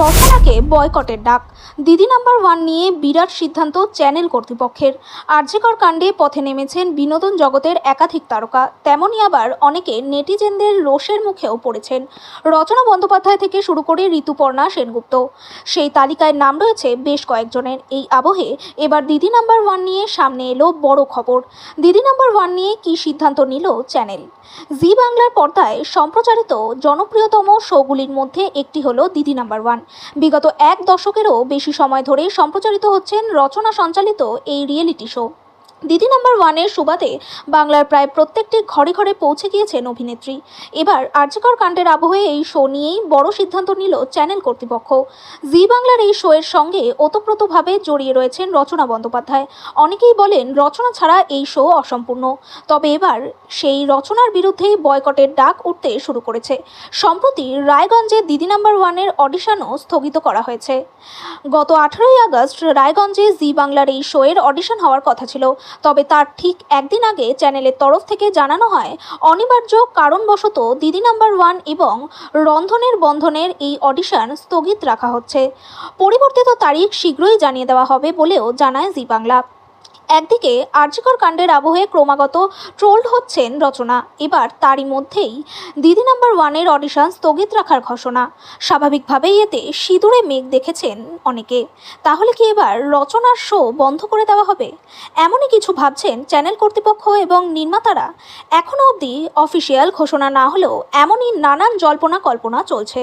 রচনাকে বয়কটের ডাক। দিদি নাম্বার ওয়ান নিয়ে বিরাট সিদ্ধান্ত চ্যানেল কর্তৃপক্ষের। আর্যিকর কাণ্ডে পথে নেমেছেন বিনোদন জগতের একাধিক তারকা। তেমনই আবার অনেকে নেটিজেনদের রোষের মুখেও পড়েছেন। রচনা বন্দ্যোপাধ্যায় থেকে শুরু করে ঋতুপর্ণা সেনগুপ্ত। সেই তালিকায় নাম রয়েছে বেশ কয়েকজনের। এই আবহে এবার দিদি নাম্বার ওয়ান নিয়ে সামনে এলো বড় খবর। দিদি নাম্বার ওয়ান নিয়ে কী সিদ্ধান্ত নিল চ্যানেল? জি বাংলার পর্দায় সম্প্রচারিত জনপ্রিয়তম শোগুলির মধ্যে একটি হলো দিদি নাম্বার ওয়ান। বিগত এক দশকেরও বেশি সময় ধরে সম্প্রচারিত হচ্ছেন রচনা সঞ্চালিত এই রিয়েলিটি শো। দিদি নাম্বার ওয়ানের সুবাদে বাংলার প্রায় প্রত্যেকটি ঘরে ঘরে পৌঁছে গিয়েছেন অভিনেত্রী। এবার আর্যকর কাণ্ডের আবহে এই শো নিয়েই বড় সিদ্ধান্ত নিল চ্যানেল কর্তৃপক্ষ। জি বাংলার এই শোয়ের সঙ্গে ওতপ্রোতভাবে জড়িয়ে রয়েছেন রচনা বন্দ্যোপাধ্যায়। অনেকেই বলেন রচনা ছাড়া এই শো অসম্পূর্ণ। তবে এবার সেই রচনার বিরুদ্ধেই বয়কটের ডাক উঠতে শুরু করেছে। সম্প্রতি রায়গঞ্জে দিদি নাম্বার ওয়ানের অডিশনও স্থগিত করা হয়েছে। গত আঠেরোই আগস্ট রায়গঞ্জে জি বাংলার এই শোয়ের অডিশন হওয়ার কথা ছিল। তবে তার ঠিক একদিন আগে চ্যানেলের তরফ থেকে জানানো হয়, অনিবার্য কারণবশত দিদি নাম্বার ওয়ান এবং রন্ধনের বন্ধনের এই অডিশন স্থগিত রাখা হচ্ছে। পরিবর্তিত তারিখ শীঘ্রই জানিয়ে দেওয়া হবে বলেও জানায় জি বাংলা। একদিকে আর্যিকর কাণ্ডের আবহে ক্রমাগত ট্রোলড হচ্ছেন রচনা। এবার তারই মধ্যেই দিদি নাম্বার ওয়ানের অডিশন স্থগিত রাখার ঘোষণা। স্বাভাবিকভাবেই এতে সিঁদুরে মেঘ দেখেছেন অনেকে। তাহলে কি এবার রচনার শো বন্ধ করে দেওয়া হবে? এমনই কিছু ভাবছেন চ্যানেল কর্তৃপক্ষ এবং নির্মাতারা। এখনও অবধি অফিসিয়াল ঘোষণা না হলেও এমনই নানান জল্পনা কল্পনা চলছে।